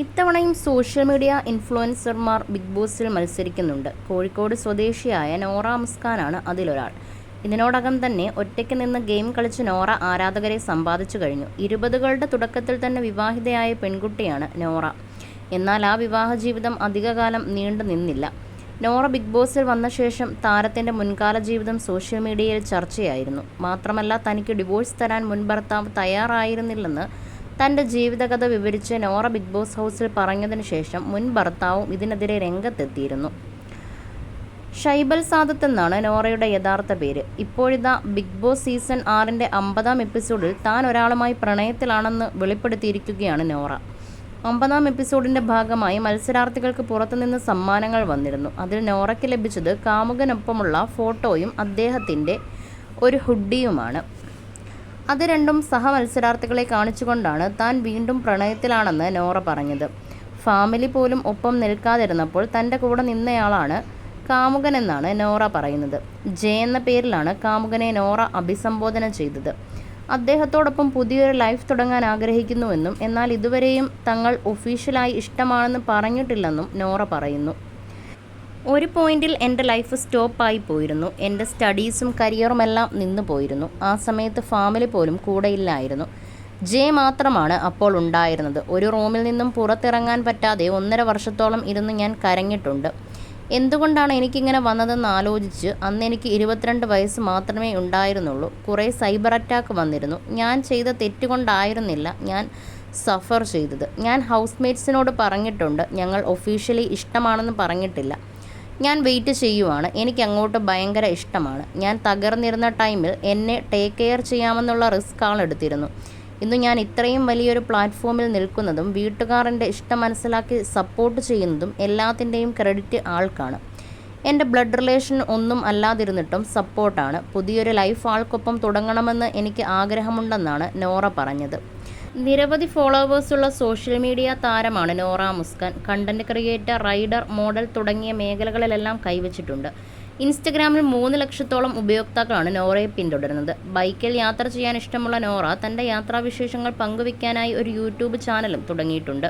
ഇത്തവണയും social media ഇൻഫ്ലുവൻസർമാർ big ബോസിൽ മത്സരിക്കുന്നുണ്ട്. കോഴിക്കോട് സ്വദേശിയായ നോറ മുസ്കാനാണ് അതിലൊരാൾ. ഇതിനോടകം തന്നെ ഒറ്റയ്ക്ക് നിന്ന് ഗെയിം കളിച്ച് നോറ ആരാധകരെ സമ്പാദിച്ചു കഴിഞ്ഞു. ഇരുപതുകളുടെ തുടക്കത്തിൽ തന്നെ വിവാഹിതയായ പെൺകുട്ടിയാണ് നോറ. എന്നാൽ ആ വിവാഹ ജീവിതം അധികകാലം നീണ്ടു നിന്നില്ല. നോറ ബിഗ് ബോസിൽ വന്ന ശേഷം താരത്തിന്റെ മുൻകാല ജീവിതം സോഷ്യൽ മീഡിയയിൽ ചർച്ചയായിരുന്നു. മാത്രമല്ല തനിക്ക് ഡിവോഴ്സ് തരാൻ മുൻ ഭർത്താവ് തയ്യാറായിരുന്നില്ലെന്ന് തന്റെ ജീവിതകഥ വിവരിച്ച് നോറ ബിഗ് ബോസ് ഹൗസിൽ പറഞ്ഞതിന് ശേഷം മുൻ ഭർത്താവും ഇതിനെതിരെ രംഗത്തെത്തിയിരുന്നു. ഷൈബൽ സാദത്ത് എന്നാണ് നോറയുടെ യഥാർത്ഥ പേര്. ഇപ്പോഴിതാ ബിഗ് ബോസ് സീസൺ ആറിന്റെ അമ്പതാം എപ്പിസോഡിൽ താൻ ഒരാളുമായി പ്രണയത്തിലാണെന്ന് വെളിപ്പെടുത്തിയിരിക്കുകയാണ് നോറ. ഒമ്പതാം എപ്പിസോഡിന്റെ ഭാഗമായി മത്സരാർത്ഥികൾക്ക് പുറത്തുനിന്ന് സമ്മാനങ്ങൾ വന്നിരുന്നു. അതിൽ നോറയ്ക്ക് ലഭിച്ചത് കാമുകനൊപ്പമുള്ള ഫോട്ടോയും അദ്ദേഹത്തിന്റെ ഒരു ഹുഡിയുമാണ്. അത് രണ്ടും സഹമത്സരാർത്ഥികളെ കാണിച്ചുകൊണ്ടാണ് താൻ വീണ്ടും പ്രണയത്തിലാണെന്ന് നോറ പറഞ്ഞത്. ഫാമിലി പോലും ഒപ്പം നിൽക്കാതിരുന്നപ്പോൾ തന്റെ കൂടെ നിന്നയാളാണ് കാമുകനെന്നാണ് നോറ പറയുന്നത്. ജെ എന്ന പേരിലാണ് കാമുകനെ നോറ അഭിസംബോധന ചെയ്തത്. അദ്ദേഹത്തോടൊപ്പം പുതിയൊരു ലൈഫ് തുടങ്ങാൻ ആഗ്രഹിക്കുന്നുവെന്നും എന്നാൽ ഇതുവരെയും തങ്ങൾ ഒഫീഷ്യലായി ഇഷ്ടമാണെന്ന് പറഞ്ഞിട്ടില്ലെന്നും നോറ പറയുന്നു. ഒരു പോയിന്റിൽ എന്റെ ലൈഫ് സ്റ്റോപ്പായി പോയിരുന്നു. എന്റെ സ്റ്റഡീസും കരിയറുമെല്ലാം നിന്നു പോയിരുന്നു. ആ സമയത്ത് ഫാമിലി പോലും കൂടെയില്ലായിരുന്നു ജെ മാത്രമാണ് അപ്പോൾ ഉണ്ടായിരുന്നത്. ഒരു റൂമിൽ നിന്നും പുറത്തിറങ്ങാൻ പറ്റാതെ ഒന്നര വർഷത്തോളം ഇരുന്ന് ഞാൻ കരഞ്ഞിട്ടുണ്ട്. എന്തുകൊണ്ടാണ് എനിക്കിങ്ങനെ വന്നതെന്ന് ആലോചിച്ച് അന്ന് എനിക്ക് ഇരുപത്തിരണ്ട് വയസ്സ് മാത്രമേ ഉണ്ടായിരുന്നുള്ളൂ. കുറേ സൈബർ അറ്റാക്ക് വന്നിരുന്നു. ഞാൻ ചെയ്ത തെറ്റുകൊണ്ടായിരുന്നില്ല ഞാൻ സഫർ ചെയ്തത്. ഞാൻ ഹൗസ്മേറ്റ്സിനോട് പറഞ്ഞിട്ടുണ്ട്. ഞങ്ങൾ ഒഫീഷ്യലി ഇഷ്ടമാണെന്ന് പറഞ്ഞിട്ടില്ല. ഞാൻ വെയിറ്റ് ചെയ്യുവാണ്. എനിക്ക് അങ്ങോട്ട് ഭയങ്കര ഇഷ്ടമാണ്. ഞാൻ തകർന്നിരുന്ന ടൈമിൽ എന്നെ ടേക്ക് കെയർ ചെയ്യാമെന്നുള്ള റിസ്ക് ആളെടുത്തിരുന്നു ഇന്ന് ഞാൻ ഇത്രയും വലിയൊരു പ്ലാറ്റ്ഫോമിൽ നിൽക്കുന്നതും വീട്ടുകാരന്റെ ഇഷ്ടം മനസ്സിലാക്കി സപ്പോർട്ട് ചെയ്യുന്നതും എല്ലാത്തിന്റെയും ക്രെഡിറ്റ് ആൾക്കാണ്. എന്റെ ബ്ലഡ് റിലേഷൻ ഒന്നും അല്ലാതിരുന്നിട്ടും സപ്പോർട്ടാണ് പുതിയൊരു ലൈഫ് ആൾക്കൊപ്പം തുടങ്ങണമെന്ന് എനിക്ക് ആഗ്രഹമുണ്ടെന്നാണ് നോറ പറഞ്ഞത്. നിരവധി ഫോളോവേഴ്സുള്ള സോഷ്യൽ മീഡിയ താരമാണ് Nora Muskan. Content creator rider model തുടങ്ങിയ മേഖലകളിലെല്ലാം കൈവച്ചിട്ടുണ്ട്. ഇൻസ്റ്റഗ്രാമിൽ മൂന്ന് ലക്ഷത്തോളം ഉപയോക്താക്കളാണ് നോറയെ പിന്തുടരുന്നത്. ബൈക്കിൽ യാത്ര ചെയ്യാൻ ഇഷ്ടമുള്ള നോറ തന്റെ യാത്രാവിശേഷങ്ങൾ പങ്കുവയ്ക്കാനായി ഒരു യൂട്യൂബ് ചാനലും തുടങ്ങിയിട്ടുണ്ട്.